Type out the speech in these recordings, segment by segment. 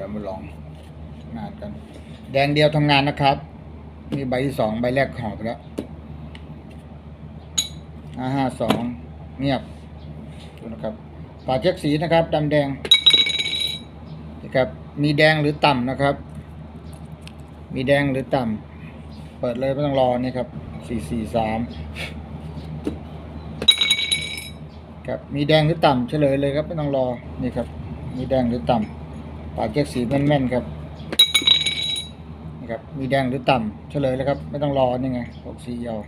ดี๋ยวมาลองงานกัน แดงเดียวทำงานนะครับ นี่ใบที่สองใบแรกหอบแล้วห้าห้าสองเงียบดูนะครับฝาเช็คสีนะครับดำแดงนะครับมีแดงหรือต่ำนะครับ มีแดงหรือต่ำเปิดเลยไม่ต้องรอนี่ครับสี่สี่สามครับมีแดงหรือต่ำเฉลยเลยครับไม่ต้องรอนี่ครับ มีแดงหรือต่ำ ฝาเช็คสีแม่นๆครับนี่ครับ มีแดงหรือต่ำเฉลยเลยครับ ไม่ต้องรอนี่ไงหกสี่ยาว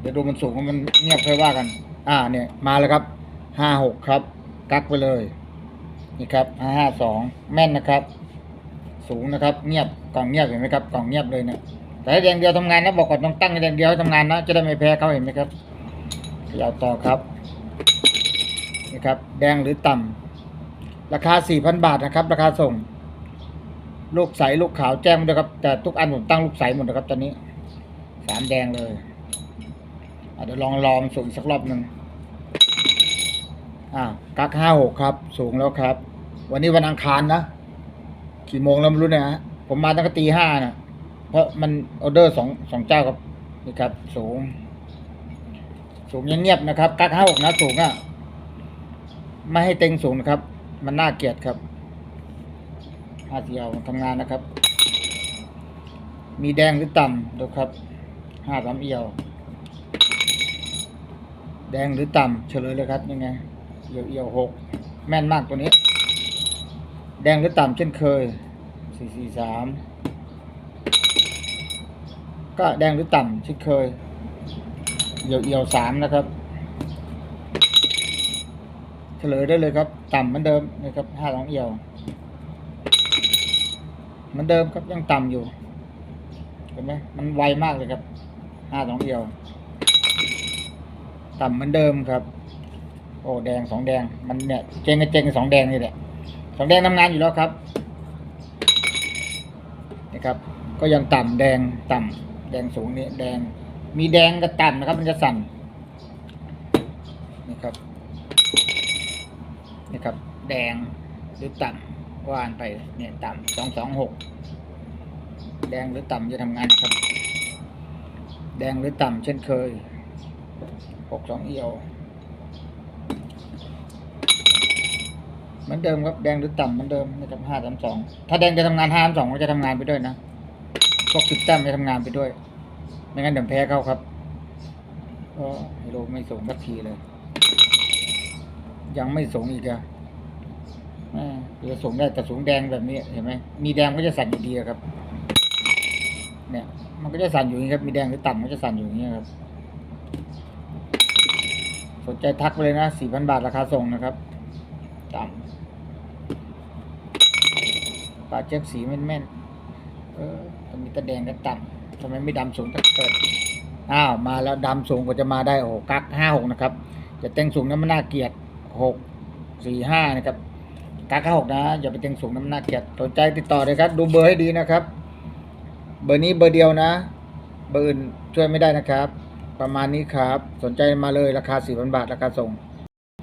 เดี๋ยวดูมันสูงมันเงียบค่อยว่ากัน อ่าเนี่ยมาแล้วครับห้าหกครับ กักไปเลย นี่ครับห้าห้าสองแม่นนะครับ สูงนะครับ เงียบกล่องเงียบเห็นไหมครับกล่องเงียบเลยนะแต่แดงเดียวทำงานนะบอกก่อนต้องตั้งแดงเดียวให้ทำงานนะจะได้ไม่แพ้เขาเห็นไหมครับยาวต่อครับนี่ครับ แดงหรือต่ำ ราคาสี่พันบาทนะครับ ราคาส่ง ลูกใสลูกขาวแจ้งมด้วยครับ แต่ทุกอันผมตั้งลูกใสหมดนะครับ ตอนนี้ สามแดงเลยอะเดี๋ยวลองลองสูงสักรอบหนึ่งอ่ากักห้าหกครับ สูงแล้วครับ วันนี้วันอังคารนะกี่โมงแล้วไม่รู้เนี่ยฮะผมมาตั้งแต่ตีห้านะเพราะมันออเดอร์สองสองเจ้าครับนี่ครับ สูง สูงเงียบๆนะครับกักห้าหกนะสูงอะ ไม่ให้เต็งสูงนะครับ มันน่าเกลียดครับห้าเดียวทำงานนะครับ มีแดงหรือต่ำดูครับห้าสามเอียว แดงหรือต่ำเฉลยเลยครับยังไงเอียวเอียวหกแม่นมากตัวนี้ แดงหรือต่ำเช่นเคยสี่สี่สามก็แดงหรือต่ำเช่นเคยเอียวเอียวสามนะครับ ฉลยได้เลยครับ ต่ำเหมือนเดิมนะครับห้าสองเอียวเหมือนเดิมครับยังต่ำอยู่เห็นไหมมันไวมากเลยครับห้าสองเอียว ต่ำเหมือนเดิมครับ โอ้แดงสองแดง มันเนี่ยเจงกับเจงสองแดงนี่แหละสองแดงทำงานอยู่แล้วครับนี่ครับ ก็ยังต่ำแดงต่ำแดงสูงนี่แดง มีแดงกับต่ำนะครับ มันจะสั่นนี่ครับ นี่ครับ แดงหรือต่ำว่านไปเนี่ยต่ำสองสองหกแดงหรือต่ำจะทำงานครับ แดงหรือต่ำเช่นเคยหกสองเอียวเหมือนเดิมครับแดงหรือต่ำเหมือนเดิมนะครับห้าสามสองถ้าแดงจะทำงานห้าสามสองก็จะทำงานไปด้วยนะพวกสิบแต้มจะทำงานไปด้วย ไม่งั้นเดี๋ยวแพ้เขาครับก็ฮีโร่ไม่สูงสักทีเลย ยังไม่สูงอีกอะจะสูงได้แต่สูงแดงแบบนี้เห็นไหมมีแดงก็จะสั่นอยู่ดีครับ เนี่ย มันก็จะสั่นอยู่อย่างนี้ครับ มีแดงหรือต่ำก็จะสั่นอยู่อย่างนี้ครับ สนใจทักไปเลยนะสี่พันบาทราคาส่งนะครับ ต่ำปลาเช็คสีแม่นๆเออมันมีตะแดงกับต่ำทำไมไม่ดำสูงตั้งเปิดอ้าวมาแล้วดำสูงกว่าจะมาได้โอ้กักห้าหกนะครับจะเต็งสูงนั้นมันน่าเกลียด หกสี่ห้านะครับกักห้าหกนะ อย่าไปเต็งสูงน้ำหน้าเกลียดสนใจติดต่อเลยครับ ดูเบอร์ให้ดีนะครับ เบอร์นี้เบอร์เดียวนะ เบอร์อื่นช่วยไม่ได้นะครับ ประมาณนี้ครับ สนใจมาเลยราคาสี่พันบาท ราคาส่ง